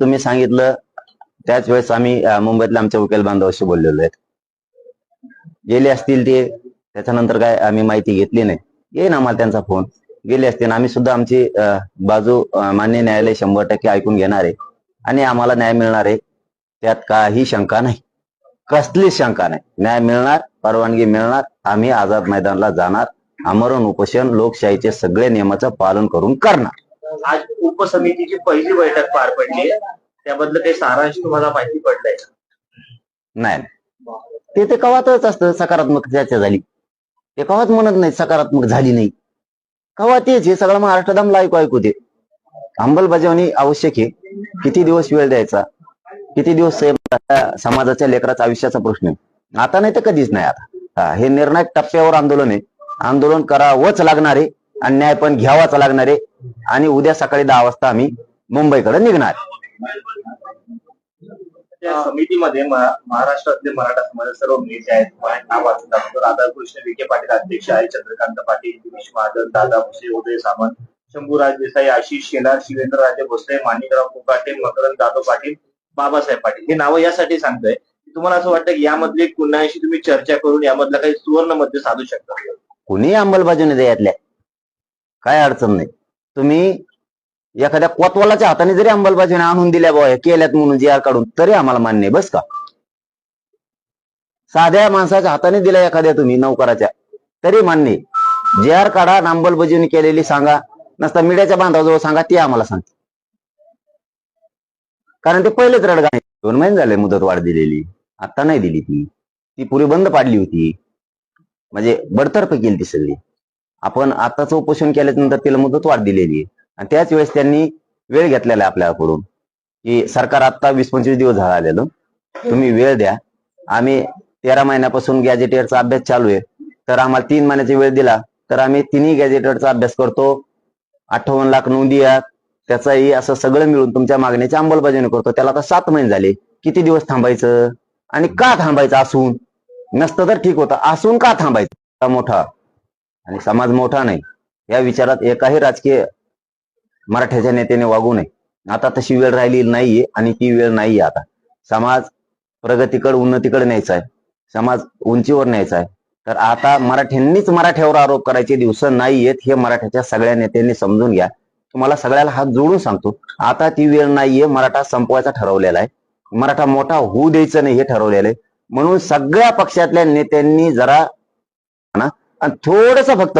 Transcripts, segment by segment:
तुम्ही सांगितलं त्याच वेळेस आम्ही मुंबईतल्या आमच्या वकील बांधवाशी बोललेलो आहेत गेले असतील ते त्याच्यानंतर काय आम्ही माहिती घेतली नाही. येईन आम्हाला त्यांचा फोन. गेले असतील आम्ही सुद्धा आमची बाजू मान्य न्यायालय शंभर टक्के ऐकून घेणार आहे. आणि आम्हाला न्याय मिळणार आहे. त्यात काही शंका नाही. कसलीच शंका नाही. न्याय मिळणार परवानगी मिळणार आम्ही आझाद मैदानला जाणार. आमरण उपोषण लोकशाहीचे सगळे नियमाचं पालन करून करणार. आज उपसमितीची पहिली बैठक पार पडली त्याबद्दल काही सारांश तुम्हाला माहिती पडलंय नाही. ते ते कवातच असतं सकारात्मक चर्चा झाली. ते कवाच म्हणत नाही सकारात्मक झाली नाही. कवा तेच हे सगळं महाराष्ट्रदम लाईक ऐकू दे. ते अंमलबजावणी आवश्यक आहे. किती दिवस वेळ द्यायचा? किती दिवस समाजाच्या लेकराचा आयुष्याचा प्रश्न आहे? आता नाही तर कधीच नाही आता. हे निर्णायक टप्प्यावर आंदोलन आहे. आंदोलन करावंच लागणार आहे. आणि न्याय पण घ्यावाच लागणार. आहे आणि उद्या सकाळी दहा वाजता आम्ही मुंबईकडे निघणार. त्या समितीमध्ये महाराष्ट्रातले मराठा समाज सर्व नेते आहेत. राधाकृष्ण विखे पाटील अध्यक्ष आहे चंद्रकांत पाटील दिनेश महाजन दादा भुसे उदय सामंत शंभूराज देसाई आशिष शेलार शिवेंद्रराजे भोसले माणिकराव मुकाटे मकरंद जाधव पाटील बाबासाहेब पाटील. हे नावं यासाठी सांगतोय. तुम्हाला असं वाटतं की यामधली कुणाशी तुम्ही चर्चा करून यामधलं काही सुवर्ण मध्य साधू शकता? कुणी अंमलबजावणी द्यायतल्या? काय अडचण नाही. तुम्ही एखाद्या कोतवालाच्या हाताने जरी अंमलबजावणी आणून दिल्या बाबा केल्यात म्हणून जी आर काढून तरी आम्हाला मान्य आहे बस का? साध्या माणसाच्या हाताने दिल्या एखाद्या तुम्ही नौकराच्या तरी मान्य जे आर काढा अंमलबजावणी केलेली सांगा नसता मीडियाच्या बांधाजवळ सांगा ते आम्हाला सांगते कारण ते पहिलेच रडगाणे. दोन महिने झाले मुदत वाढ दिलेली आता नाही दिली ती. ती पुरी बंद पाडली होती. म्हणजे बडतर्फ केली ती सगळी. आपण आताच उपोषण केल्यानंतर त्याला मुदत वाढ दिलेली आहे. आणि त्याच वेळेस त्यांनी वेळ घेतलेला आहे आपल्याकडून. की सरकार आता वीस पंचवीस दिवस झाला आलेलं. तुम्ही वेळ द्या. आम्ही तेरा महिन्यापासून गॅजेटियरचा अभ्यास चालू आहे. तर आम्हाला तीन महिन्याचा वेळ दिला. तर आम्ही तिन्ही गॅजेटियरचा अभ्यास करतो. अठ्ठावन्न लाख नोंदी आहेत. त्याचाही असं सगळं मिळून तुमच्या मागणीची अंमलबजावणी करतो. त्याला आता सात महिने झाले. किती दिवस थांबायचं? आणि का थांबायचं असून? नसतं तर ठीक होतं. असून का थांबायचं? मोठा. आणि समाज मोठा नाही. या विचारात एकाही राजकीय मराठ्याच्या नेत्याने वागू नये. आता तशी वेळ राहिली नाहीये आणि ती वेळ नाहीये आता. समाज प्रगतीकडे उन्नतीकडे न्यायचा आहे. समाज उंचीवर न्यायचा आहे. तर आता मराठ्यांनीच मराठ्यावर आरोप करायचे दिवस नाहीयेत हे मराठ्याच्या सगळ्या नेत्यांनी समजून घ्या. तुम्हाला सगळ्याला हात जोडून सांगतो. आता ती वेळ नाहीये. मराठा संपवायचा ठरवलेला आहे. मराठा मोठा होऊ द्यायचं नाही हे ठरवलेलं आहे. म्हणून सगळ्या पक्षातल्या नेत्यांनी जरा ना आणि थोडस फक्त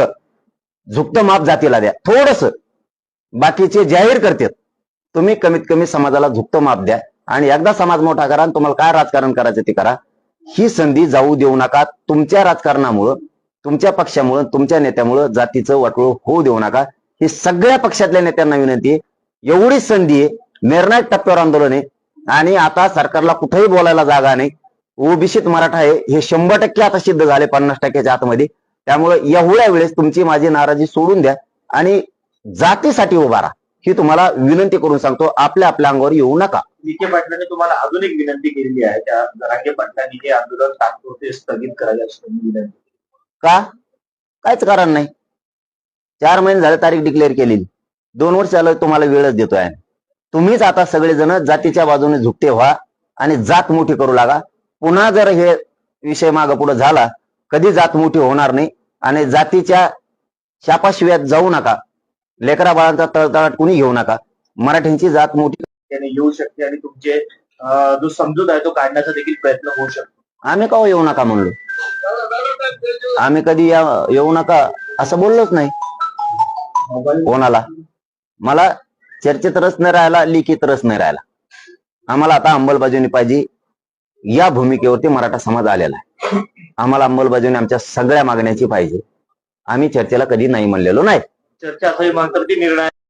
झुकतं माप जातीला द्या. थोडस. बाकीचे जाहीर करतात. तुम्ही कमीत कमी समाजाला झुकतं माप द्या. आणि एकदा समाज मोठा करा आणि तुम्हाला काय राजकारण करायचं ते करा. ही संधी जाऊ देऊ नका. तुमच्या राजकारणामुळं तुमच्या पक्षामुळं तुमच्या नेत्यामुळं जातीचं वाटोळ होऊ देऊ नका. ही सगळ्या पक्षातल्या नेत्यांना विनंती आहे. एवढीच संधी आहे. निर्णायक टप्प्यावर आंदोलन आहे. आणि आता सरकारला कुठेही बोलायला जागा नाही. ओबीसीत मराठा आहे. हे शंभर टक्के आता सिद्ध झाले. पन्नास टक्क्याच्या आतमध्ये. त्यामुळे एवढ्या वेळेस तुमची माझी नाराजी सोडून द्या आणि जातीसाठी उभा राहा. ही तुम्हाला विनंती करून सांगतो आपल्या आपल्या अंगावर येऊ नका. विखे पाटलांनी तुम्हाला अजून एक विनंती केलेली आहे त्या जरांगे पाटलांनी हे आंदोलन तात्पुरते स्थगित करावे अशी विनंती का? काहीच कारण नाही. चार महिने झाले तारीख डिक्लेअर केलेली. दोन वर्ष झालं तुम्हाला वेळच देतोय. तुम्हीच आता सगळेजण जातीच्या बाजूने झुकते व्हा आणि जात मोठी करू लागा. पुन्हा जर हे विषय मागे पुढे झाला कधी जात मोठी होणार नाही? आणि जातीच्या शापाशिव्यात जाऊ नका. लेकरा बाळांचा तळतळाट कुणी घेऊ नका. मराठ्यांची जात मोठी येऊ शकते आणि तुमचे जो समजूत आहे तो काढण्याचा देखील प्रयत्न होऊ शकतो. आम्ही का येऊ नका म्हणलो? आम्ही कधी या- येऊ नका असं बोललोच नाही. कोणाला? मला चर्चेत रस नाही राहिला लिखित रस नाही राहिला. आम्हाला आता अंमलबजावणी पाहिजे. या भूमिकेवरती मराठा समाज आलेला आहे. आम्हाला अंमलबजावणी आमच्या सगळ्या मागण्याची पाहिजे. आम्ही चर्चेला कधी नाही म्हणलेलो नाही. चर्चा असंही म्हणतात की निर्णय